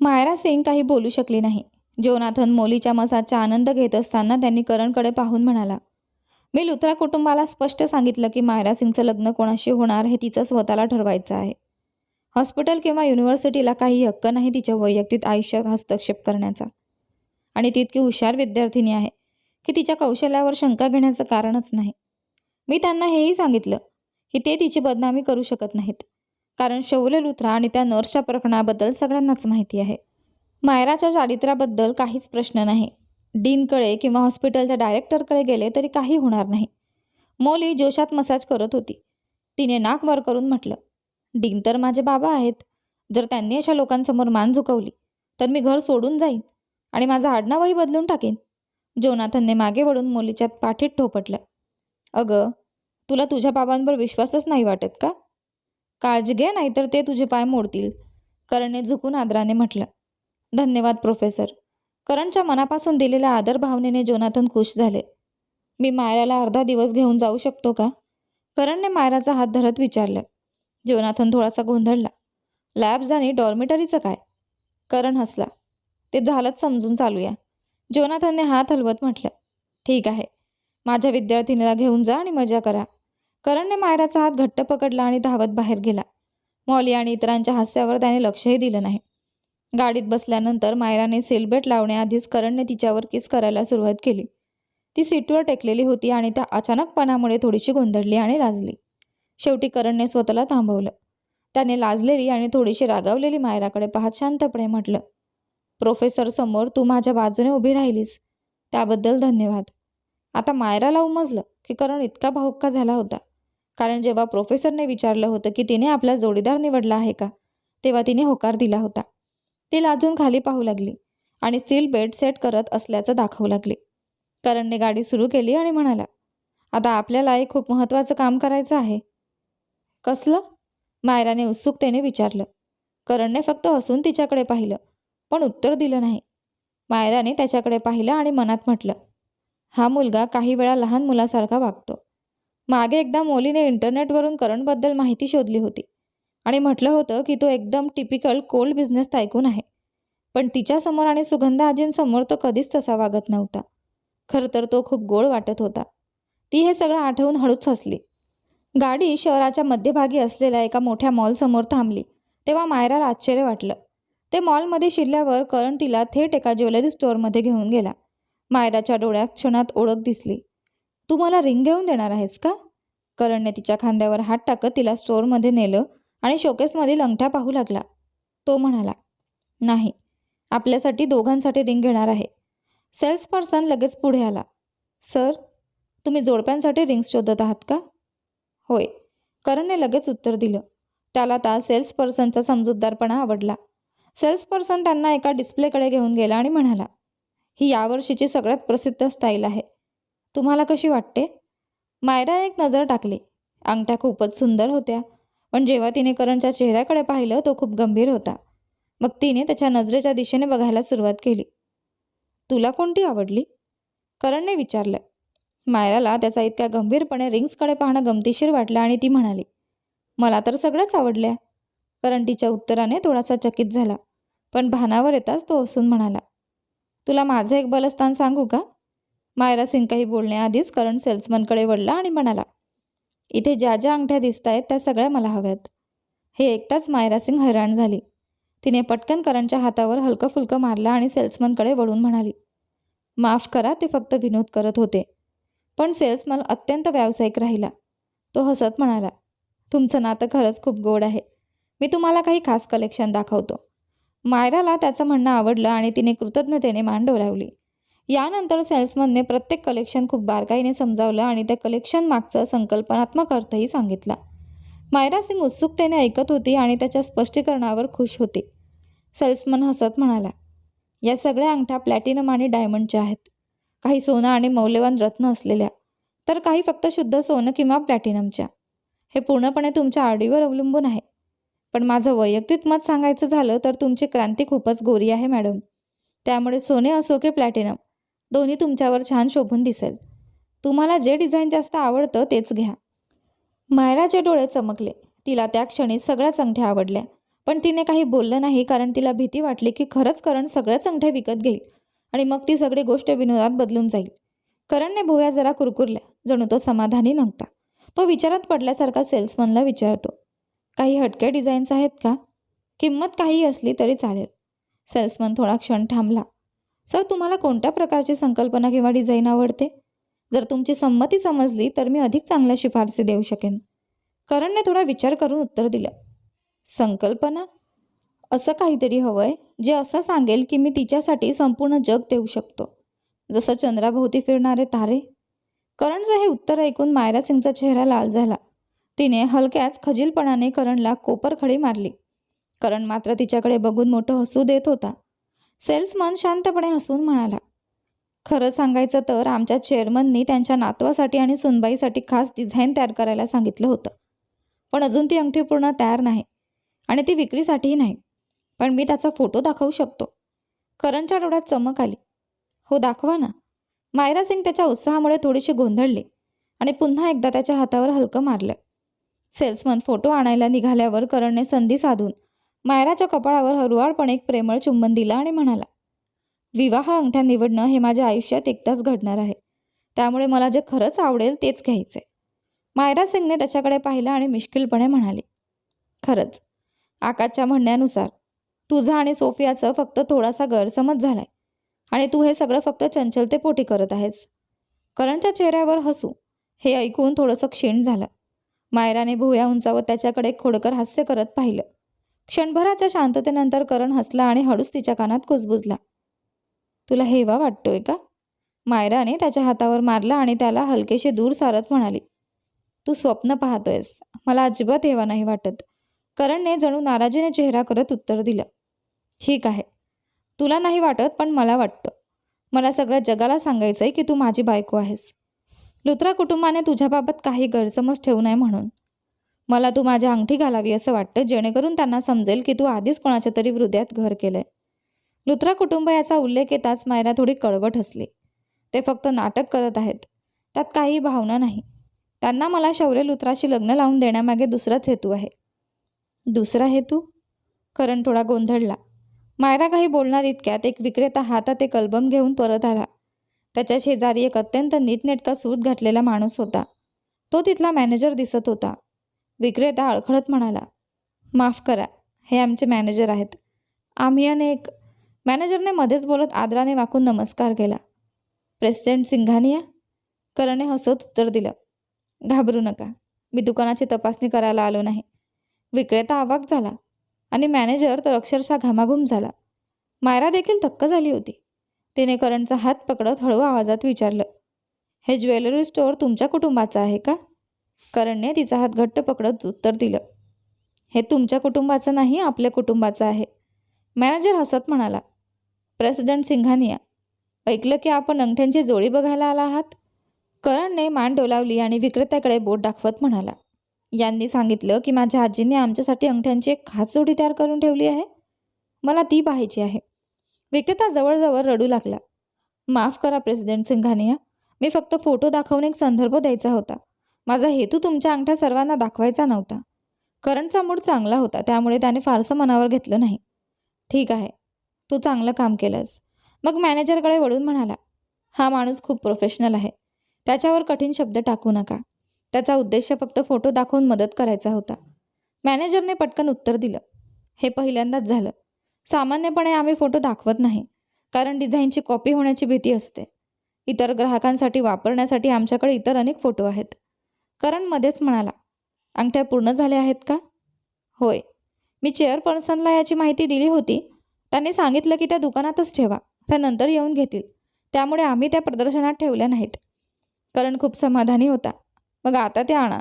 मायरा सिंग काही बोलू शकली नाही. जोनाथन मोलीच्या मसाचा आनंद घेत असताना त्यांनी करणकडे पाहून म्हणाला मी लुथरा कुटुंबाला स्पष्ट सांगितलं की मायरा सिंगचं लग्न कोणाशी होणार हे तिचं स्वतःला ठरवायचं आहे. हॉस्पिटल किंवा युनिव्हर्सिटीला काही हक्क नाही तिच्या वैयक्तिक आयुष्यात हस्तक्षेप करण्याचा. आणि ती इतकी हुशार विद्यार्थिनी आहे की तिच्या कौशल्यावर शंका घेण्याचं कारणच नाही. मी त्यांना हेही सांगितलं की ते तिची बदनामी करू शकत नाहीत. कारण शौर्य लुथरा आणि त्या नर्सच्या प्रकरणाबद्दल सगळ्यांनाच माहिती आहे. मायराच्या चारित्र्याबद्दल काहीच प्रश्न नाही. डीनकडे किंवा हॉस्पिटलच्या डायरेक्टरकडे गेले तरी काही होणार नाही. मोली जोशात मसाज करत होती. तिने नाक वर करून म्हटलं डीन तर माझे बाबा आहेत. जर त्यांनी अशा लोकांसमोर मान झुकवली तर मी घर सोडून जाईन आणि माझं आडनावही बदलून टाकेन. जोनाथनने मागे वळून मुलीच्या पाठीत ठोपटलं अगं तुला तुझ्या बाबांवर विश्वासच नाही वाटत का? काळजी घे नाहीतर ते तुझे पाय मोडतील. करणने झुकून आदराने म्हटलं. धन्यवाद प्रोफेसर. करणच्या मनापासून दिलेल्या आदर भावनेने जोनाथन खुश झाले. मी मायराला अर्धा दिवस घेऊन जाऊ शकतो का? करणने मायराचा हात धरत विचारलं. जोनाथन थोडासा गोंधळला. लॅब्स आणि डॉर्मिटरीचं काय? करण हसला. ते झालंच समजून चालूया. जोनाथनने हात हलवत म्हटलं. ठीक आहे. माझ्या विद्यार्थिनीला घेऊन जा आणि मजा करा. करणने मायराचा हात घट्ट पकडला आणि धावत बाहेर गेला. मॉली आणि इतरांच्या हास्यावर त्याने लक्षही दिलं नाही. गाडीत बसल्यानंतर मायराने सेलबेट लावण्याआधीच करणने तिच्यावर किस करायला सुरुवात केली. ती सीटवर टेकलेली होती आणि त्या अचानकपणामुळे थोडीशी गोंधळली आणि लाजली. शेवटी करणने स्वतःला थांबवलं. त्याने लाजलेली आणि थोडीशी रागावलेली मायराकडे पाहत शांतपणे म्हटलं प्रोफेसर समोर तू माझ्या बाजूने उभी राहिलीस. त्याबद्दल धन्यवाद. आता मायराला उमजलं की करण इतका भाऊक्का झाला होता? कारण जेव्हा प्रोफेसरने विचारलं होतं की तिने आपला जोडीदार निवडला आहे का तेव्हा तिने होकार दिला होता. ती लाजून खाली पाहू लागली आणि स्टील बेड सेट करत असल्याचं दाखवू लागली. करणने गाडी सुरू केली आणि म्हणाला आता आपल्याला एक खूप महत्त्वाचं काम करायचं आहे. कसलं? मायराने उत्सुकतेने विचारलं. करणने फक्त हसून तिच्याकडे पाहिलं पण उत्तर दिलं नाही. मायराने त्याच्याकडे पाहिलं आणि मनात म्हटलं हा मुलगा काही वेळा लहान मुलासारखा वागतो. मागे एकदा मोलीने इंटरनेटवरून करणबद्दल माहिती शोधली होती. आणि म्हटलं होतं की तो एकदम टिपिकल कोल्ड बिझनेस टायकून आहे. पण तिच्यासमोर आणि सुगंधा आजींसमोर तो कधीच तसा वागत नव्हता. खरं तर तो खूप गोड वाटत होता. ती हे सगळं आठवून हळूच हसली. गाडी शहराच्या मध्यभागी असलेल्या एका मोठ्या मॉलसमोर थांबली तेव्हा मायराला आश्चर्य वाटलं. ते मॉलमध्ये शिरल्यावर करण तिला थेट एका ज्वेलरी स्टोअरमध्ये घेऊन गेला. मायराच्या डोळ्यात क्षणात ओळख दिसली. तू मला रिंग घेऊन देणार आहेस का? करणने तिच्या खांद्यावर हात टाकत तिला स्टोअरमध्ये नेलं आणि शोकेसमधील अंगठ्या पाहू लागला. तो म्हणाला नाही आपल्यासाठी दोघांसाठी रिंग घेणार आहे. सेल्स पर्सन लगेच पुढे आला सर तुम्ही जोडप्यांसाठी रिंग्स शोधत आहात का? होय. करणने लगेच उत्तर दिलं. त्याला ता सेल्स पर्सनचा समजूतदारपणा आवडला. सेल्स पर्सन त्यांना एका डिस्प्लेकडे घेऊन गेला आणि म्हणाला ही यावर्षीची सगळ्यात प्रसिद्ध स्टाईल आहे. तुम्हाला कशी वाटते? मायरा एक नजर टाकली. अंगठ्या खूपच सुंदर होत्या. पण जेव्हा तिने करणच्या चेहऱ्याकडे पाहिलं तो खूप गंभीर होता. मग तिने त्याच्या नजरेच्या दिशेने बघायला सुरुवात केली. तुला कोणती आवडली? करणने विचारलं. मायराला त्याचा इतक्या गंभीरपणे रिंग्सकडे पाहणं गमतीशीर वाटलं आणि ती म्हणाली मला तर सगळ्याच आवडल्या. करण तिच्या उत्तराने थोडासा चकित झाला. पण भानावर येताच तो हसून म्हणाला तुला माझं एक बलस्थान सांगू का? मायरा सिंग काही बोलण्याआधीच करण सेल्समनकडे वळला आणि म्हणाला इथे ज्या ज्या अंगठ्या दिसत आहेत त्या सगळ्या मला हव्यात. हे ऐकताच मायरा सिंग हैराण झाली. तिने पटकन करणच्या हातावर हलकं फुलकं मारलं आणि सेल्समनकडे वळून म्हणाली माफ करा ते फक्त विनोद करत होते. पण सेल्समन अत्यंत व्यावसायिक राहिला. तो हसत म्हणाला तुमचं नातं खरंच खूप गोड आहे. मी तुम्हाला काही खास कलेक्शन दाखवतो. मायराला त्याचं म्हणणं आवडलं आणि तिने कृतज्ञतेने मान डोलावली. यानंतर सेल्समनने प्रत्येक कलेक्शन खूप बारकाईने समजावलं आणि त्या कलेक्शन मागचा संकल्पनात्मक अर्थही सांगितला. मायरा सिंग उत्सुकतेने ऐकत होती आणि त्याच्या स्पष्टीकरणावर खुश होती. सेल्समन हसत म्हणाला या सगळ्या अंगठ्या प्लॅटिनम आणि डायमंडच्या आहेत. काही सोनं आणि मौल्यवान रत्न असलेल्या तर काही फक्त शुद्ध सोनं किंवा प्लॅटिनमच्या हे पूर्णपणे तुमच्या आवडीवर अवलंबून आहे. पण माझं वैयक्तिक मत सांगायचं झालं तर तुमची क्रांती खूपच गोरी आहे मॅडम. त्यामुळे सोने असो की प्लॅटिनम दोन्ही तुमच्यावर छान शोभून दिसेल. तुम्हाला जे डिझाईन जास्त आवडतं तेच घ्या. मायराचे डोळे चमकले. तिला त्या क्षणी सगळ्याच अंगठ्या आवडल्या. पण तिने काही बोललं नाही कारण तिला भीती वाटली की खरंच करण सगळ्याच अंगठ्या विकत घेईल आणि मग ती सगळी गोष्ट विनोदात बदलून जाईल. करणने भुवया जरा कुरकुरल्या. जणू तो समाधानी नव्हता. तो विचारात पडल्यासारखा सेल्समनला विचारतो. काही हटके डिझाईन्स आहेत का? किंमत काही असली तरी चालेल. सेल्समन थोडा क्षण थांबला. सर तुम्हाला कोणत्या प्रकारची संकल्पना किंवा डिझाईन आवडते? जर तुमची संमती समजली तर मी अधिक चांगल्या शिफारसी देऊ शकेन. करणने थोडा विचार करून उत्तर दिलं. संकल्पना? असं काहीतरी हवंय जे असं सांगेल की मी तिच्यासाठी संपूर्ण जग देऊ शकतो. जसं चंद्राभोवती फिरणारे तारे? करणचं हे उत्तर ऐकून मायरा सिंगचा चेहरा लाल झाला. तिने हलक्याच खजीलपणाने करणला कोपरखडी मारली. करण मात्र तिच्याकडे बघून मोठं हसू देत होता. सेल्समन शांतपणे हसून म्हणाला खरं सांगायचं तर आमच्या चेअरमननी त्यांच्या नातवासाठी आणि सुनबाईसाठी खास डिझाईन तयार करायला सांगितलं होतं. पण अजून ती अंगठी पूर्ण तयार नाही आणि ती विक्रीसाठीही नाही. पण मी त्याचा फोटो दाखवू शकतो. करणच्या डोळ्यात चमक आली. हो दाखवा ना. मायरा सिंग त्याच्या उत्साहामुळे थोडीशी गोंधळली आणि पुन्हा एकदा त्याच्या हातावर हलकं मारलं. सेल्समन फोटो आणायला निघाल्यावर करणने संधी साधून मायराच्या कपाळावर हरुवाळपणे एक प्रेमळ चुंबन दिला आणि म्हणाला विवाह अंगठ्या निवडणं हे माझ्या आयुष्यात एकदाच घडणार आहे. त्यामुळे मला जे खरंच आवडेल तेच घ्यायचंय. मायरा सिंगने त्याच्याकडे पाहिलं आणि मिश्किलपणे म्हणाली खरंच. आकाशच्या म्हणण्यानुसार तुझा आणि सोफियाचं फक्त थोडासा गैरसमज झालाय आणि तू हे सगळं फक्त चंचलतेपोटी करत आहेस. करणच्या चेहऱ्यावर हसू हे ऐकून थोडंसं क्षीण झालं. मायराने भुया उंचावत त्याच्याकडे खोडकर हास्य करत पाहिलं. क्षणभराच्या शांततेनंतर करण हसला आणि हळूच तिच्या कानात कुजबुजला. तुला हेवा वाटतोय का? मायराने त्याच्या हातावर मारला आणि त्याला हलकेशी दूर सारत म्हणाली. तू स्वप्न पाहतोयस. मला अजिबात हेवा नाही वाटत. करणने जणू नाराजीने चेहरा करत उत्तर दिलं. ठीक आहे. तुला नाही वाटत पण मला वाटतं. मला सगळ्या जगाला सांगायचं आहे की तू माझी बायको आहेस. लुत्रा कुटुंबाने तुझ्याबाबत काही गैरसमज ठेवू नये म्हणून. मला तू माझ्या अंगठी घालावी असं वाटतं जेणेकरून त्यांना समजेल की तू आधीच कोणाच्या तरी हृदयात घर केलंय. लुत्रा कुटुंब याचा उल्लेख येताच मायरा थोडी कळवट हसली. ते फक्त नाटक करत आहेत. त्यात काही भावना नाही. त्यांना मला शौर्य लुत्राशी लग्न लावून देण्यामागे दुसराच हेतू आहे. दुसरा हेतू? करण थोडा गोंधळला. मायरा काही बोलणार इतक्यात एक विक्रेता हातात एक अल्बम घेऊन परत आला. त्याच्या शेजारी एक अत्यंत नीटनेटका सूट घातलेला माणूस होता. तो तिथला मॅनेजर दिसत होता. विक्रेता अडखळत म्हणाला माफ करा हे आमचे मॅनेजर आहेत. आम्ही अनेक मॅनेजरने मध्येच बोलत आदराने वाकून नमस्कार केला. प्रेसिडेंट सिंघानिया करणने हसत उत्तर दिलं घाबरू नका मी दुकानाची तपासणी करायला आलो नाही. विक्रेता आवाक झाला आणि मॅनेजर तर अक्षरशः घामाघूम झाला. मायरा देखील थक्क झाली होती. तिने करणचा हात पकडत हळू आवाजात विचारलं हे ज्वेलरी स्टोअर तुमच्या कुटुंबाचं आहे का? करणने तिचा हात घट्ट पकडत उत्तर दिलं हे तुमच्या कुटुंबाचं नाही आपल्या कुटुंबाचं आहे. मॅनेजर हसत म्हणाला प्रेसिडेंट सिंघानिया ऐकलं की आपण अंगठ्यांची जोडी बघायला आला आहात? करणने मान डोलावली आणि विक्रेत्याकडे बोट दाखवत म्हणाला यांनी सांगितलं की माझ्या आजीने आमच्यासाठी अंगठ्यांची एक खास जोडी तयार करून ठेवली आहे. मला ती पाहायची आहे. विक्रेता जवळजवळ रडू लागला माफ करा प्रेसिडेंट सिंघानिया मी फक्त फोटो दाखवून एक संदर्भ द्यायचा होता. माझा हेतू तुमच्या अंगठ्या सर्वांना दाखवायचा नव्हता. करणचा मूड चांगला होता त्यामुळे त्याने फारसं मनावर घेतलं नाही. ठीक आहे तू चांगलं काम केलंस. मग मॅनेजरकडे वळून म्हणाला हा माणूस खूप प्रोफेशनल आहे. त्याच्यावर कठीण शब्द टाकू नका. त्याचा उद्देश फक्त फोटो दाखवून मदत करायचा होता. मॅनेजरने पटकन उत्तर दिलं हे पहिल्यांदाच झालं. सामान्यपणे आम्ही फोटो दाखवत नाही कारण डिझाईनची कॉपी होण्याची भीती असते. इतर ग्राहकांसाठी वापरण्यासाठी आमच्याकडे इतर अनेक फोटो आहेत. करण मध्येच म्हणाला अंगठ्या पूर्ण झाल्या आहेत का? होय. मी चेअरपर्सनला याची माहिती दिली होती. त्यांनी सांगितलं की त्या दुकानातच ठेवा. त्या नंतर येऊन घेतील. त्यामुळे आम्ही त्या प्रदर्शनात ठेवल्या नाहीत. करण खूप समाधानी होता. मग आता ते आणा.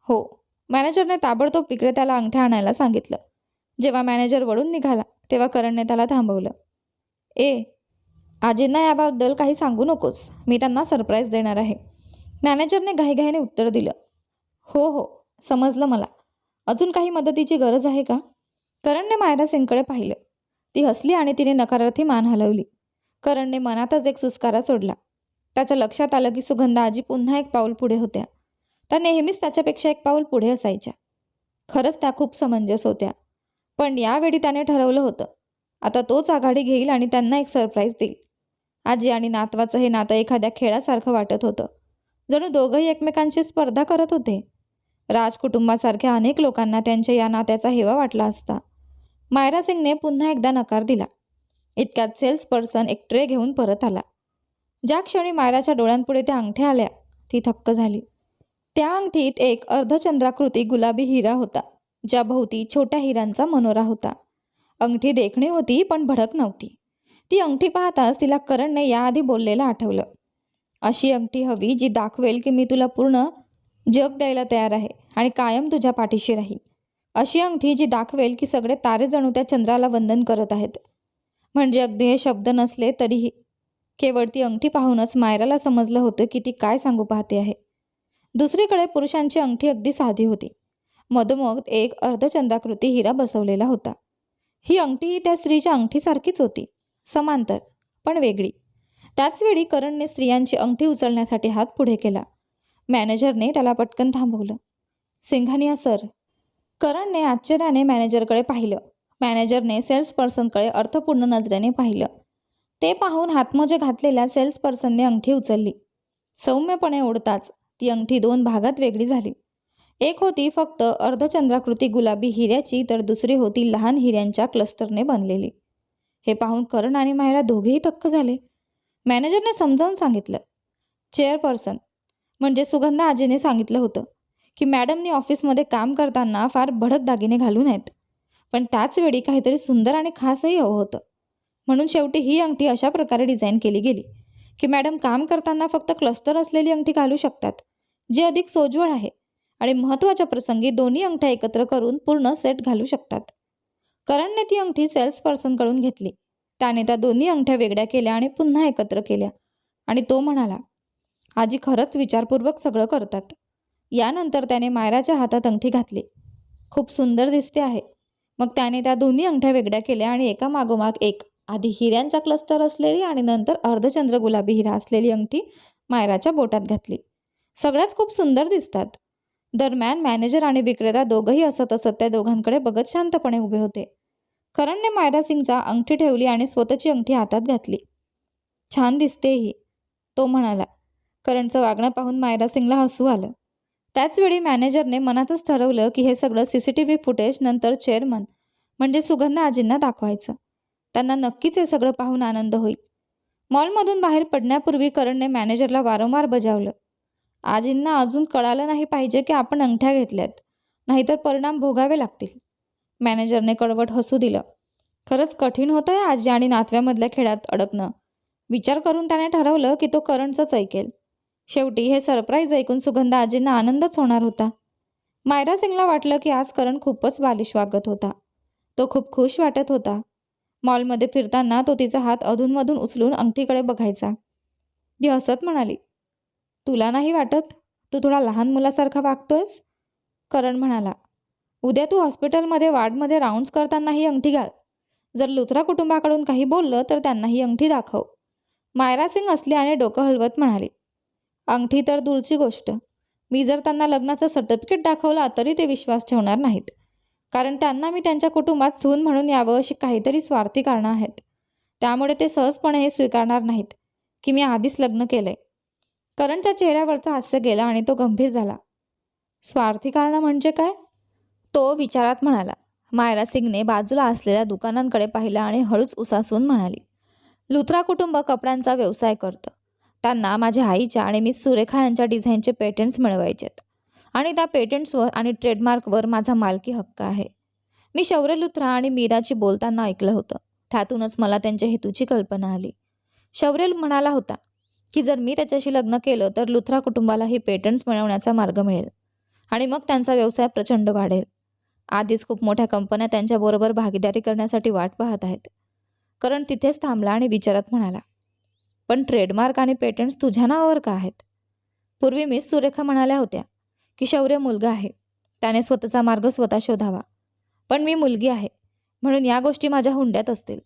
हो. मॅनेजरने ताबडतोब विक्रेत्याला अंगठ्या आणायला सांगितलं. जेव्हा मॅनेजर वळून निघाला तेव्हा करणने त्याला थांबवलं. ए आजींना याबद्दल काही सांगू नकोस. मी त्यांना सरप्राईज देणार आहे. मॅनेजरने घाईघाईने उत्तर दिलं. हो हो समजलं मला. अजून काही मदतीची गरज आहे का? करणने मायरा सिंगकडे पाहिलं. ती हसली आणि तिने नकारार्थी मान हलवली. करणने मनातच एक सुस्कारा सोडला. त्याच्या लक्षात आलं की सुगंधा आजी पुन्हा एक पाऊल पुढे होत्या. त्या नेहमीच त्याच्यापेक्षा एक पाऊल पुढे असायच्या. खरंच त्या खूप समंजस होत्या. पण यावेळी त्याने ठरवलं होतं. आता तोच आघाडी घेईल आणि त्यांना एक सरप्राईज देईल. आजी आणि नातवाचं हे नातं एखाद्या खेळासारखं वाटत होतं. जणू दोघंही एकमेकांची स्पर्धा करत होते. राज कुटुंबासारख्या अनेक लोकांना त्यांच्या या नात्याचा हेवा वाटला असता. मायरा सिंगने पुन्हा एकदा नकार दिला. इतक्यात सेल्स पर्सन एक ट्रे घेऊन परत आला. ज्या क्षणी मायराच्या डोळ्यांपुढे त्या अंगठ्या आल्या ती थक्क झाली. त्या अंगठीत एक अर्धचंद्राकृती गुलाबी हिरा होता ज्या भोवती छोट्या हिरांचा मनोरा होता. अंगठी देखणी होती पण भडक नव्हती. ती अंगठी पाहताच तिला करणने याआधी बोललेलं आठवलं. अशी अंगठी हवी जी दाखवेल की मी तुला पूर्ण जग द्यायला तयार आहे आणि कायम तुझ्या पाठीशी राहील अशी अंगठी जी दाखवेल की सगळे तारे जणू त्या चंद्राला वंदन करत आहेत. म्हणजे अगदी हे शब्द नसले तरीही केवळ ती अंगठी पाहूनच मायराला समजलं होतं की ती काय सांगू पाहते आहे. दुसरीकडे पुरुषांची अंगठी अगदी साधी होती. मधोमध एक अर्धचंद्राकृती हिरा बसवलेला होता. ही अंगठी त्या स्त्रीच्या अंगठीसारखीच होती. समांतर पण वेगळी. त्याचवेळी करणने स्त्रियांची अंगठी उचलण्यासाठी हात पुढे केला. मॅनेजरने त्याला पटकन थांबवलं. सिंघानिया सर करणने आश्चर्याने मॅनेजरकडे पाहिलं. मॅनेजरने सेल्स पर्सनकडे अर्थपूर्ण नजरेने पाहिलं. ते पाहून हातमोजे घातलेल्या सेल्स पर्सनने अंगठी उचलली. सौम्यपणे ओढताच ती अंगठी दोन भागात वेगळी झाली. एक होती फक्त अर्धचंद्राकृती गुलाबी हिऱ्याची तर दुसरी होती लहान हिऱ्यांच्या क्लस्टरने बनलेली. हे पाहून करण आणि मायरा दोघेही थक्क झाले. मॅनेजरने समजावून सांगितलं. चेअरपर्सन म्हणजे सुगंधा आजीने सांगितलं होतं की मॅडमनी ऑफिसमध्ये काम करताना फार भडक दागिने घालू नयेत पण त्याचवेळी काहीतरी सुंदर आणि खासही हवं होतं. म्हणून शेवटी ही अंगठी अशा प्रकारे डिझाईन केली गेली की मॅडम काम करताना फक्त क्लस्टर असलेली अंगठी घालू शकतात जी अधिक सोज्वळ आहे आणि महत्त्वाच्या प्रसंगी दोन्ही अंगठ्या एकत्र करून पूर्ण सेट घालू शकतात. करणने ती अंगठी सेल्स पर्सनकडून घेतली. त्याने त्या दोन्ही अंगठ्या वेगळ्या केल्या आणि पुन्हा एकत्र केल्या. आणि तो म्हणाला आजी खरंच विचारपूर्वक सगळं करतात. यानंतर त्याने मायराच्या हातात अंगठी घातली. खूप सुंदर दिसते आहे. मग त्याने त्या दोन्ही अंगठ्या वेगळ्या केल्या आणि एका मागोमाग एक आधी हिऱ्यांचा क्लस्टर असलेली आणि नंतर अर्धचंद्र गुलाबी हिरा असलेली अंगठी मायराच्या बोटात घातली. सगळ्याच खूप सुंदर दिसतात. दरम्यान मॅनेजर आणि विक्रेता दोघंही असत असत त्या दोघांकडे बघत शांतपणे उभे होते. करणने मायरा सिंगचा अंगठी ठेवली आणि स्वतःची अंगठी हातात घातली. छान दिसते ही तो म्हणाला. करणचं वागणं पाहून मायरा सिंगला हसू आलं. त्याचवेळी मॅनेजरने मनातच ठरवलं की हे सगळं C C T V footage नंतर चेअरमन म्हणजे सुगंधा आजींना दाखवायचं. त्यांना नक्कीच हे सगळं पाहून आनंद होईल. मॉलमधून बाहेर पडण्यापूर्वी करणने मॅनेजरला वारंवार बजावलं. आजींना अजून कळालं नाही पाहिजे की आपण अंगठ्या घेतल्यात नाहीतर परिणाम भोगावे लागतील. मॅनेजरने कडवट हसू दिलं. खरंच कठीण होतं आहे आजी आणि नातव्यामधल्या खेळात अडकणं. विचार करून त्याने ठरवलं की तो करणचंच ऐकेल. शेवटी हे सरप्राईज ऐकून सुगंधा आजींना आनंदच होणार होता. मायरा सिंगला वाटलं की आज करण खूपच बालिश वागत होता. तो खूप खुश वाटत होता. मॉलमध्ये फिरताना तो तिचा हात अधूनमधून उचलून अंगठीकडे बघायचा. ती हसत म्हणाली तुला नाही वाटत? तू थोडा लहान मुलासारखा वागतोयस? करण म्हणाला उद्या तू हॉस्पिटलमध्ये वार्डमध्ये राऊंड्स करताना ही अंगठी घाल. जर लुथरा कुटुंबाकडून काही बोललं तर त्यांना ही अंगठी दाखव. मायरा सिंग असल्याने डोकं हलवत म्हणाली. अंगठी तर दूरची गोष्ट. मी जर त्यांना लग्नाचं सर्टिफिकेट दाखवला तरी ते विश्वास ठेवणार नाहीत. कारण त्यांना मी त्यांच्या कुटुंबात सून म्हणून यावं अशी काहीतरी स्वार्थी कारणं आहेत. त्यामुळे ते सहजपणे हे स्वीकारणार नाहीत की मी आधीच लग्न केलंय. करणच्या चेहऱ्यावरचा हास्य गेला आणि तो गंभीर झाला. स्वार्थी कारणं म्हणजे काय? तो विचारात म्हणाला मायरा सिंगने बाजूला असलेल्या दुकानांकडे पाहिलं आणि हळूच उसासून म्हणाली लुथरा कुटुंब कपड्यांचा व्यवसाय करतं. त्यांना माझ्या आईच्या आणि मिस सुरेखा यांच्या डिझाईनचे पेटंट्स मिळवायचेत. आणि त्या पेटंट्सवर आणि ट्रेडमार्कवर माझा मालकी हक्क आहे. मी शौर्य लुथरा आणि मीराची बोलताना ऐकलं होतं. त्यातूनच मला त्यांच्या हेतूची कल्पना आली. शौर्य म्हणाला होता की जर मी त्याच्याशी लग्न केलं तर लुथरा कुटुंबाला हे पेटंट्स मिळवण्याचा मार्ग मिळेल आणि मग त्यांचा व्यवसाय प्रचंड वाढेल. आधीच खूप मोठ्या कंपन्या त्यांच्याबरोबर भागीदारी करण्यासाठी वाट पाहत आहेत. करण तिथेच थांबला आणि विचारत म्हणाला पण ट्रेडमार्क आणि पेटंट्स तुझ्या नावावर का आहेत? पूर्वी मिस सुरेखा म्हणाल्या होत्या की शौर्य मुलगा आहे. त्याने स्वतःचा मार्ग स्वतः शोधावा. पण मी मुलगी आहे. म्हणून या गोष्टी माझ्या हुंड्यात असतील.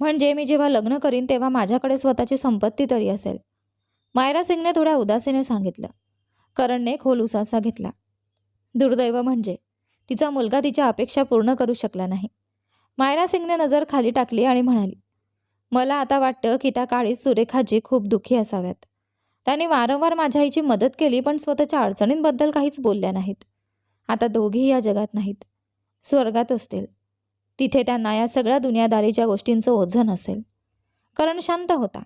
म्हणजे मी जेव्हा लग्न करीन तेव्हा माझ्याकडे स्वतःची संपत्ती तरी असेल. मायरा सिंगने थोड्या उदासीने सांगितलं. करणने खोल उसासा घेतला. दुर्दैव म्हणजे तिचा मुलगा तिच्या अपेक्षा पूर्ण करू शकला नाही. मायरा सिंगने नजर खाली टाकली आणि म्हणाली मला आता वाटतं की त्या काळी सुरेखाजी खूप दुःखी असाव्यात. त्यांनी वारंवार माझ्या आईची मदत केली पण स्वतःच्या अडचणींबद्दल काहीच बोलल्या नाहीत. आता दोघेही या जगात नाहीत. स्वर्गात असतील. तिथे त्यांना या सगळ्या दुनियादारीच्या गोष्टींचं ओझन असेल करण शांत होता.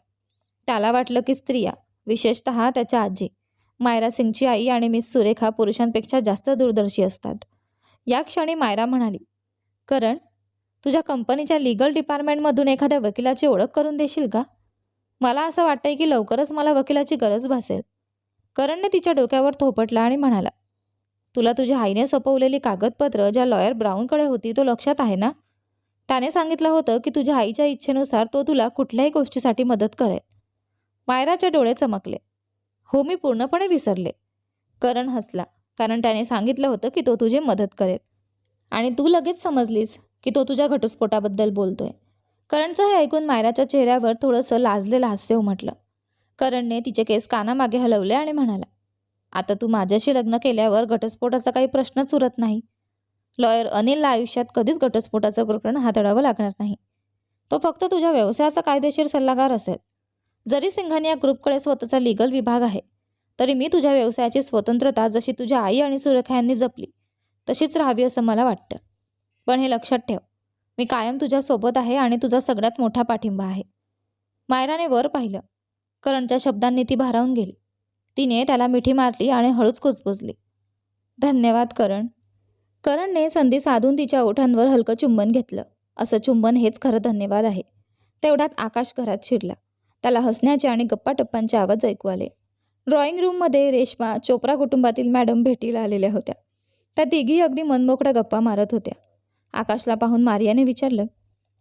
त्याला वाटलं की स्त्रिया विशेषत त्याच्या आजी मायरा सिंगची आई आणि मिस सुरेखा पुरुषांपेक्षा जास्त दूरदर्शी असतात. या क्षणी मायरा म्हणाली करण तुझ्या कंपनीच्या लिगल डिपार्टमेंटमधून एखाद्या वकिलाची ओळख करून देशील का? मला असं वाटतंय की लवकरच मला वकिलाची गरज भासेल. करणने तिच्या डोक्यावर थोपटला आणि म्हणाला तुला तुझ्या आईने सोपवलेली कागदपत्र ज्या लॉयर ब्राऊनकडे होती तो लक्षात आहे ना? त्याने सांगितलं होतं की तुझ्या आईच्या इच्छेनुसार तो तुला कुठल्याही गोष्टीसाठी मदत करेल. मायराच्या डोळे चमकले. हो मी पूर्णपणे विसरले. करण हसला. कारण त्याने सांगितलं होतं की तो तुझी मदत करेल. आणि तू लगेच समजलीस की तो तुझ्या घटस्फोटाबद्दल बोलतोय. करणचं हे ऐकून मायराच्या चेहऱ्यावर थोडंसं लाजलेलं हास्य उमटलं. करणने तिचे केस कानामागे हलवले आणि म्हणाला आता तू माझ्याशी लग्न केल्यावर घटस्फोटाचा काही प्रश्नच उरत नाही. लॉयर अनिलला आयुष्यात कधीच घटस्फोटाचं प्रकरण हाताळावं लागणार नाही. तो फक्त तुझ्या व्यवसायाचा कायदेशीर सल्लागार असेल. जरी सिंघानिया ग्रुपकडे स्वतःचा लिगल विभाग आहे तरी मी तुझ्या व्यवसायाची स्वतंत्रता जशी तुझ्या आई आणि सुरेखा यांनी जपली तशीच राहावी असं मला वाटतं. पण हे लक्षात ठेव मी कायम तुझ्यासोबत आहे आणि तुझा सगळ्यात मोठा पाठिंबा आहे. मायराने वर पाहिलं. करणच्या शब्दांनी ती भारावून गेली. तिने त्याला मिठी मारली आणि हळूच कुजबुजली. धन्यवाद करण. करणने संधी साधून तिच्या ओठांवर हलकं चुंबन घेतलं. असं चुंबन हेच खरं धन्यवाद आहे. तेवढ्यात आकाश घरात शिरला. त्याला हसण्याचे आणि गप्पाटप्पांचे आवाज ऐकू आले. ड्रॉइंग रूममध्ये रेश्मा चोप्रा कुटुंबातील मॅडम भेटीला आलेल्या होत्या. त्या तिघी अगदी मनमोकड्या गप्पा मारत होत्या. आकाशला पाहून मारियाने विचारलं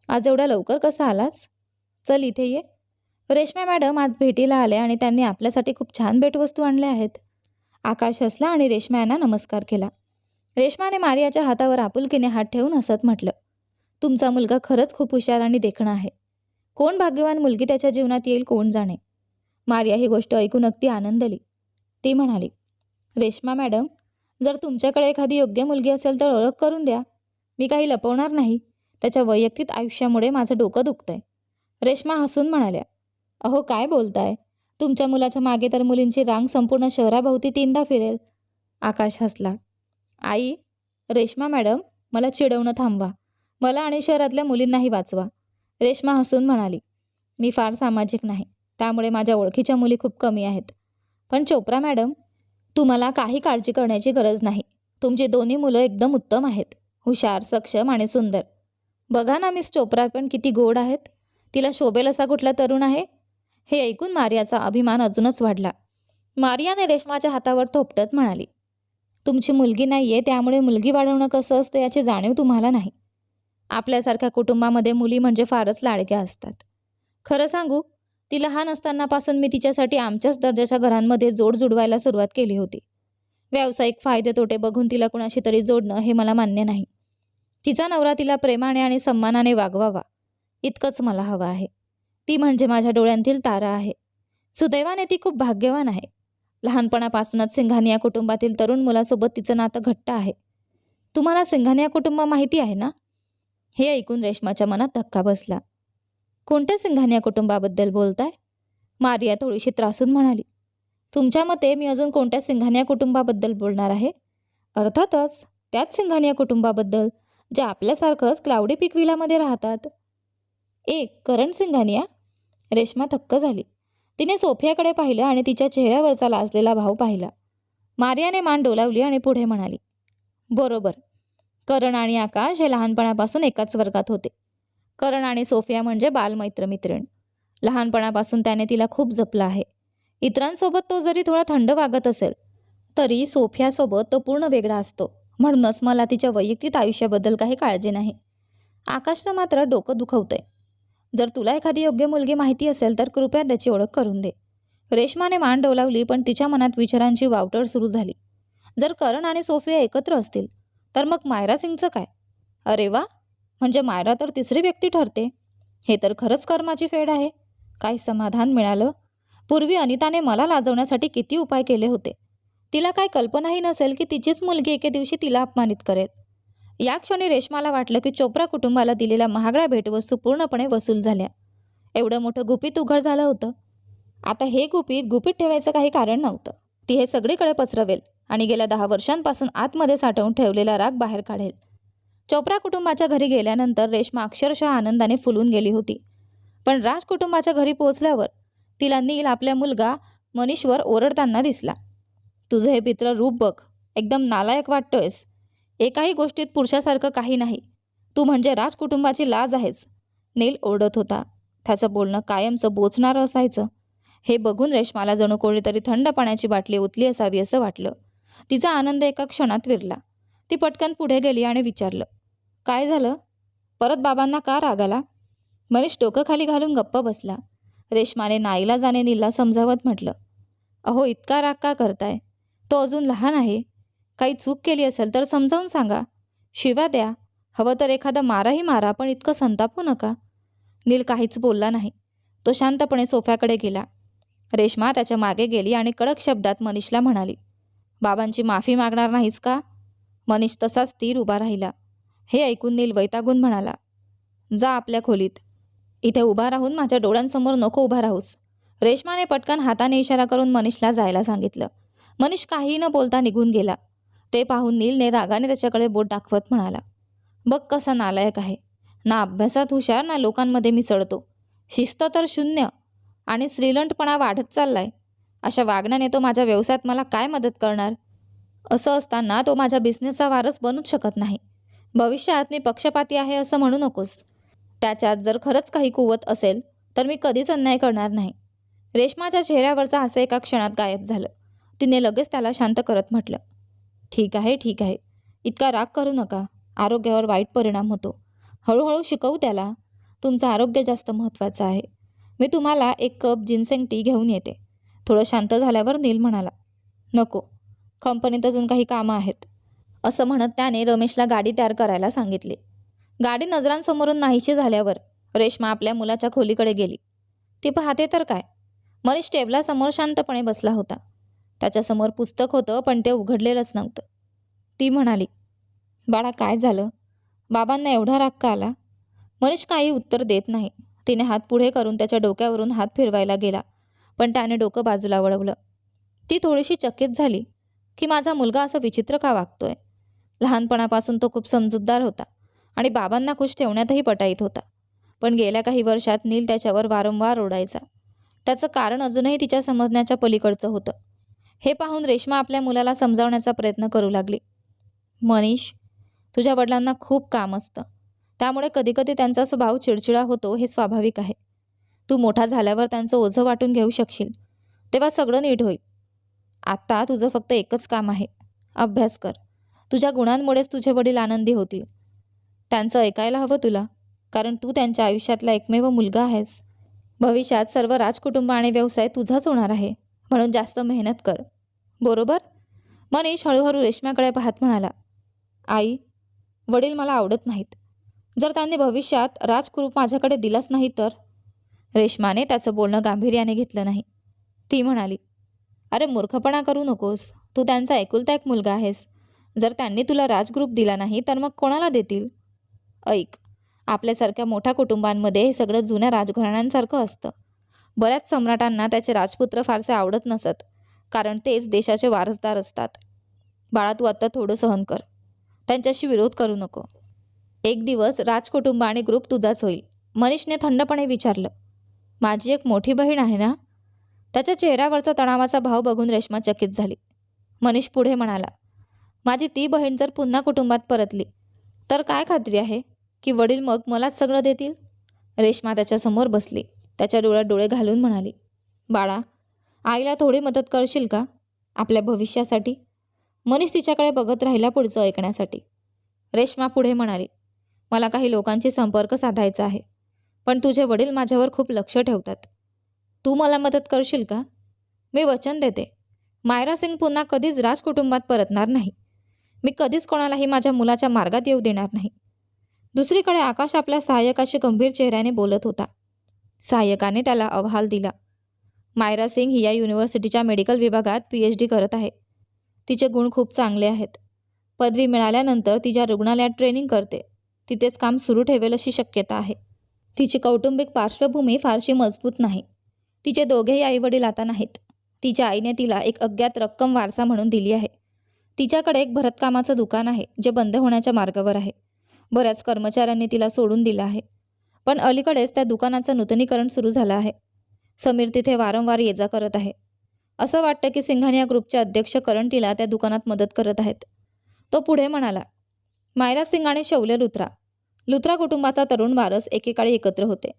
आज एवढ्या लवकर कसा आलास? चल इथे ये. रेश्मा मॅडम आज भेटीला आल्या आणि त्यांनी आपल्यासाठी खूप छान भेटवस्तू आणल्या आहेत. आकाश हसला आणि रेश्मा यांना नमस्कार केला. रेश्माने मारियाच्या हातावर आपुलकीने हात ठेवून हसत म्हटलं तुमचा मुलगा खरंच खूप हुशार आणि देखणा आहे. कोण भाग्यवान मुलगी त्याच्या जीवनात येईल कोण जाणे? मारिया ही गोष्ट ऐकून अगदी आनंदली. ती म्हणाली रेश्मा मॅडम जर तुमच्याकडे एखादी योग्य मुलगी असेल तर ओळख करून द्या. मी काही लपवणार नाही. त्याच्या वैयक्तिक आयुष्यामुळे माझं डोकं दुखतंय. रेश्मा हसून म्हणाल्या अहो काय बोलताय? तुमच्या मुलाच्या मागे तर मुलींची रांग संपूर्ण शहराभोवती तीनदा फिरेल. आकाश हसला आई रेश्मा मॅडम मला चिडवणं थांबवा. मला आणि शहरातल्या मुलींनाही वाचवा. रेश्मा हसून म्हणाली मी फार सामाजिक नाही. त्यामुळे माझ्या ओळखीच्या मुली खूप कमी आहेत. पण चोप्रा मॅडम तुम्हाला काही काळजी करण्याची गरज नाही. तुमची दोन्ही मुलं एकदम उत्तम आहेत. हुशार सक्षम आणि सुंदर. बघा ना मिस चोप्रा पण किती गोड आहेत. तिला शोभेल असा कुठला तरुण आहे? हे ऐकून मारियाचा अभिमान अजूनच वाढला. मारियाने रेश्माच्या हातावर थोपटत म्हणाली तुमची मुलगी नाही आहे त्यामुळे मुलगी वाढवणं कसं असतं याची जाणीव तुम्हाला नाही. आपल्यासारख्या कुटुंबामध्ये मुली म्हणजे फारच लाडक्या असतात. खरं सांगू ती लहान असतानापासून मी तिच्यासाठी आमच्याच दर्जाच्या घरांमध्ये जोड जुडवायला सुरुवात केली होती. व्यावसायिक फायदे तोटे बघून तिला कुणाशी तरी जोडणं हे मला मान्य नाही. तिचा नवरा तिला प्रेमाने आणि सन्मानाने वागवावा इतकंच मला हवं आहे. ती म्हणजे माझ्या डोळ्यांतील तारा आहे. सुदैवाने ती खूप भाग्यवान आहे. लहानपणापासूनच सिंघानिया कुटुंबातील तरुण मुलासोबत तिचं नातं घट्ट आहे. तुम्हाला सिंघानिया कुटुंब माहिती आहे ना? हे ऐकून रेश्माच्या मनात धक्का बसला. कोणत्या सिंघानिया कुटुंबाबद्दल बोलताय? मारिया थोडीशी त्रासून म्हणाली तुमच्या मते मी अजून कोणत्या सिंघानिया कुटुंबाबद्दल बोलणार आहे? अर्थातच त्याच सिंघानिया कुटुंबाबद्दल जे आपल्यासारखंच क्लाउडी पीक विलामध्ये राहतात. एक करण सिंघानिया रेश्मा थक्क झाली. तिने सोफियाकडे पाहिलं आणि तिच्या चेहऱ्यावरचा लाजलेला भाव पाहिला. मारियाने मान डोलावली आणि पुढे म्हणाली बरोबर. करण आणि आकाश हे लहानपणापासून एकाच वर्गात होते. करण आणि सोफिया म्हणजे बालमैत्र मित्रीण लहानपणापासून त्याने तिला खूप जपलं आहे. इतरांसोबत तो जरी थोडा थंड वागत असेल तरी सोफियासोबत तो पूर्ण वेगळा असतो. म्हणूनच मला तिच्या वैयक्तिक आयुष्याबद्दल काही काळजी नाही. आकाशचं मात्र डोकं दुखवतंय. जर तुला एखादी योग्य मुलगी माहिती असेल तर कृपया त्याची ओळख करून दे. रेश्माने मान डोलावली पण तिच्या मनात विचारांची वावटळ सुरू झाली. जर करण आणि सोफिया एकत्र असतील तर मग मायरा सिंगचं काय? अरे वा! म्हणजे मायरा तर तिसरी व्यक्ती ठरते. हे तर खरंच कर्माची फेड आहे. काय समाधान मिळालं? पूर्वी अनिताने मला लाजवण्यासाठी किती उपाय केले होते. तिला काय कल्पनाही नसेल की तिचीच मुलगी एके दिवशी तिला अपमानित करेल. या क्षणी रेशमाला वाटलं की चोप्रा कुटुंबाला दिलेल्या महागड्या भेटवस्तू पूर्णपणे वसूल झाल्या. एवढं मोठं गुपित उघड झालं होतं. आता हे गुपित गुपित ठेवायचं काही कारण नव्हतं. ती हे सगळीकडे पसरवेल आणि गेल्या दहा वर्षांपासून आतमध्ये साठवून ठेवलेला राग बाहेर काढेल. चोप्रा कुटुंबाच्या घरी गेल्यानंतर रेश्मा अक्षरशः आनंदाने फुलून गेली होती. पण राज कुटुंबाच्या घरी पोहोचल्यावर तिला नील आपल्या मुलगा मनीषवर ओरडताना दिसला. तुझं हे पित्र रूप बघ. एकदम नालायक वाटतोयस. एकाही गोष्टीत पुरुषासारखं काही नाही. तू म्हणजे राज कुटुंबाची लाज आहेस. नील ओरडत होता. त्याचं बोलणं कायमचं बोचणारं असायचं. हे बघून रेश्माला जणू कोणीतरी थंड पाण्याची बाटली उतली असावी असं वाटलं. तिचा आनंद एका क्षणात विरला. ती पटकन पुढे गेली आणि विचारलं. काय झालं? परत बाबांना का राग आला मनीष डोकं खाली घालून गप्प बसला. रेशमाने नाईला जाणे नीलला समजावत म्हटलं अहो इतका राग का करताय? तो अजून लहान आहे. काही चूक केली असेल तर समजावून सांगा. शिवा द्या. हवं तर एखादा माराही मारा पण इतकं संतापू नका. नील काहीच बोलला नाही. तो शांतपणे सोफ्याकडे गेला. रेश्मा त्याच्यामागे गेली आणि कडक शब्दात मनीषला म्हणाली बाबांची माफी मागणार नाहीस का? मनीष तसाच स्थिर उभा राहिला. हे ऐकून नील वैतागून म्हणाला जा आपल्या खोलीत. इथे उभा राहून माझ्या डोळ्यांसमोर नको उभा राहूस. रेश्माने पटकन हाताने इशारा करून मनीषला जायला सांगितलं. मनीष काही न बोलता निघून गेला. ते पाहून नीलने रागाने त्याच्याकडे बोट दाखवत म्हणाला बघ कसा नालायक आहे. ना अभ्यासात हुशार ना लोकांमध्ये मिसळतो. शिस्त तर शून्य आणि श्रीलंटपणा वाढत चाललाय. अशा वागण्याने तो माझ्या व्यवसायात मला काय मदत करणार? असं असताना तो माझ्या बिझनेसचा वारस बनूच शकत नाही. भविष्यात मी पक्षपाती आहे असं म्हणू नकोस. त्याच्यात जर खरंच काही कुवत असेल तर मी कधीच अन्याय करणार नाही. रेशमाच्या चेहऱ्यावरचा असं एका क्षणात गायब झालं. तिने लगेच त्याला शांत करत म्हटलं ठीक आहे ठीक आहे. इतका राग करू नका. आरोग्यावर वाईट परिणाम होतो. हळूहळू शिकवू त्याला. तुमचं आरोग्य जास्त महत्त्वाचं आहे. मी तुम्हाला एक कप जिन्सेंग टी घेऊन येते. थोडं शांत झाल्यावर नील म्हणाला नको. कंपनीत अजून काही कामं आहेत. असं म्हणत त्याने रमेशला गाडी तयार करायला सांगितली. गाडी नजरांसमोरून नाहीशी झाल्यावर रेश्मा आपल्या मुलाच्या खोलीकडे गेली. ती पाहते तर काय? मनीष टेबलासमोर शांतपणे बसला होता. त्याच्यासमोर पुस्तक होतं पण ते उघडलेलंच नव्हतं. ती म्हणाली बाळा काय झालं? बाबांना एवढा राग का आला? मनीष काही उत्तर देत नाही. तिने हात पुढे करून त्याच्या डोक्यावरून हात फिरवायला गेला पण त्याने डोकं बाजूला वळवलं. ती थोडीशी चकित झाली की माझा मुलगा असं विचित्र का वागतोय? लहानपणापासून तो खूप समजूतदार होता आणि बाबांना खुश ठेवण्यातही पटाईत होता. पण गेल्या काही वर्षात नील त्याच्यावर वारंवार ओढायचा त्याचं कारण अजूनही तिच्या समजण्याच्या पलीकडचं होतं. हे पाहून रेश्मा आपल्या मुलाला समजावण्याचा प्रयत्न करू लागली. मनीष तुझ्या वडिलांना खूप काम असतं. त्यामुळे कधीकधी त्यांचा स्वभाव चिडचिडा होतो हे स्वाभाविक आहे. तू मोठा झाल्यावर त्यांचं ओझं वाटून घेऊ शकशील. तेव्हा सगळं नीट होईल. आत्ता तुझं फक्त एकच काम आहे. अभ्यास कर. तुझ्या गुणांमुळेच तुझे वडील आनंदी होतील. त्यांचं ऐकायला हवं तुला कारण तू त्यांच्या आयुष्यातला एकमेव मुलगा आहेस. भविष्यात सर्व राजकुटुंब आणि व्यवसाय तुझाच होणार आहे म्हणून जास्त मेहनत कर. बरोबर? मनीष हळूहळू रेश्माकडे पाहत म्हणाला आई वडील मला आवडत नाहीत. जर त्यांनी भविष्यात राजकुरूप माझ्याकडे दिलाच नाही तर? रेश्माने त्याचं बोलणं गांभीर्याने घेतलं नाही. ती म्हणाली अरे मूर्खपणा करू नकोस. तू त्यांचा एकुलता एक मुलगा आहेस. जर त्यांनी तुला राजग्रुप दिला नाही तर मग कोणाला देतील? ऐक आपल्यासारख्या मोठ्या कुटुंबांमध्ये हे सगळं जुन्या राजघराण्यांसारखं असतं. बऱ्याच सम्राटांना त्याचे राजपुत्र फारसे आवडत नसत कारण तेच देशाचे वारसदार असतात. बाळा तू आत्ता थोडं सहन कर. त्यांच्याशी विरोध करू नको. एक दिवस राजकुटुंब आणि ग्रुप तुझाच होईल मनीषने थंडपणे विचारलं. माझी एक मोठी बहीण आहे ना? त्याच्या चेहऱ्यावरचा तणावाचा भाव बघून रेश्मा चकित झाली. मनीष पुढे म्हणाला माझी ती बहीण जर पुन्हा कुटुंबात परतली तर काय खात्री आहे की वडील मग मलाच सगळं देतील? रेश्मा त्याच्यासमोर बसली त्याच्या डोळ्यात डोळे घालून म्हणाली बाळा आईला थोडी मदत करशील का आपल्या भविष्यासाठी? मनीष तिच्याकडे बघत राहिला पुढचं ऐकण्यासाठी. रेश्मा पुढे म्हणाली मला काही लोकांशी संपर्क साधायचा आहे पण तुझे वडील माझ्यावर खूप लक्ष ठेवतात. तू मला मदत करशील का? मी वचन देते. मायरा सिंग पुन्हा कधीच राज कुटुंबात परतणार नाही. मी कधीच कोणालाही माझ्या मुलाच्या मार्गात येऊ देणार नाही. दुसरीकडे आकाश आपल्या सहाय्यकाशी गंभीर चेहऱ्याने बोलत होता. सहाय्यकाने त्याला अहवाल दिला. मायरा सिंग ही या युनिव्हर्सिटीच्या मेडिकल विभागात पी एच डी करत आहे. तिचे गुण खूप चांगले आहेत. पदवी मिळाल्यानंतर तिच्या रुग्णालयात ट्रेनिंग करते. तिथेच काम सुरू ठेवेल अशी शक्यता आहे. तिची कौटुंबिक पार्श्वभूमी फारशी मजबूत नाही. तिचे दोघेही आईवडील आता नाहीत. तिच्या आईने तिला एक अज्ञात रक्कम वारसा म्हणून दिली आहे. तिच्याकडे एक भरतकामाचं दुकान आहे जे बंद होण्याच्या मार्गावर आहे. बऱ्याच कर्मचाऱ्यांनी तिला सोडून दिलं आहे. पण अलीकडेच त्या दुकानाचं नूतनीकरण सुरू झालं आहे. समीर तिथे वारंवार ये जा करत आहे. असं वाटतं की सिंघानिया ग्रुपचे अध्यक्ष करण तिला त्या दुकानात मदत करत आहेत. तो पुढे म्हणाला मायरा सिंग आणि लुत्रा. लुत्रा कुटुंबाचा तरुण वारस एकेकाळी एकत्र होते.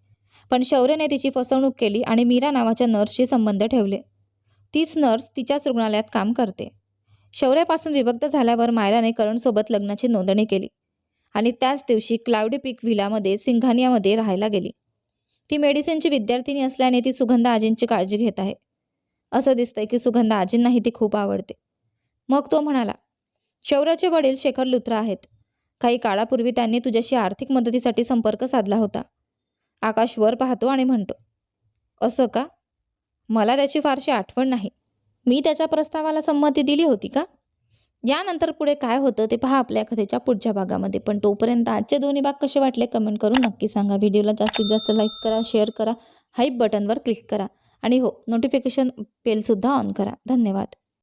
पण शौर्यने तिची फसवणूक केली आणि मीरा नावाच्या नर्सशी संबंध ठेवले. तीच नर्स तिच्याच रुग्णालयात काम करते. शौर्यापासून विभक्त झाल्यावर मायराने करणसोबत लग्नाची नोंदणी केली आणि त्याच दिवशी क्लाउडी पीक विलामध्ये सिंघानियामध्ये राहायला गेली. ती मेडिसिनची विद्यार्थिनी असल्याने ती सुगंधा आजींची काळजी घेत आहे. असं दिसतंय की सुगंधा आजींनाही ती खूप आवडते. मग तो म्हणाला शौर्याचे वडील शेखर लुत्रा आहेत. काही काळापूर्वी त्यांनी तुझ्याशी आर्थिक मदतीसाठी संपर्क साधला होता. आकाश वर पाहतो आणि म्हणतो असं का? मला त्याची फारशी आठवण नाही. मी त्याच्या प्रस्तावाला संमती दिली होती का? यानंतर पुढे काय होतं ते पहा आपल्या कथेच्या पुढच्या भागामध्ये. पण तोपर्यंत आजचे दोन्ही भाग कसे वाटले कमेंट करून नक्की सांगा. व्हिडिओला जास्तीत जास्त लाईक करा शेअर करा हाईप बटनवर क्लिक करा. आणि हो नोटिफिकेशन बेलसुद्धा ऑन करा. धन्यवाद.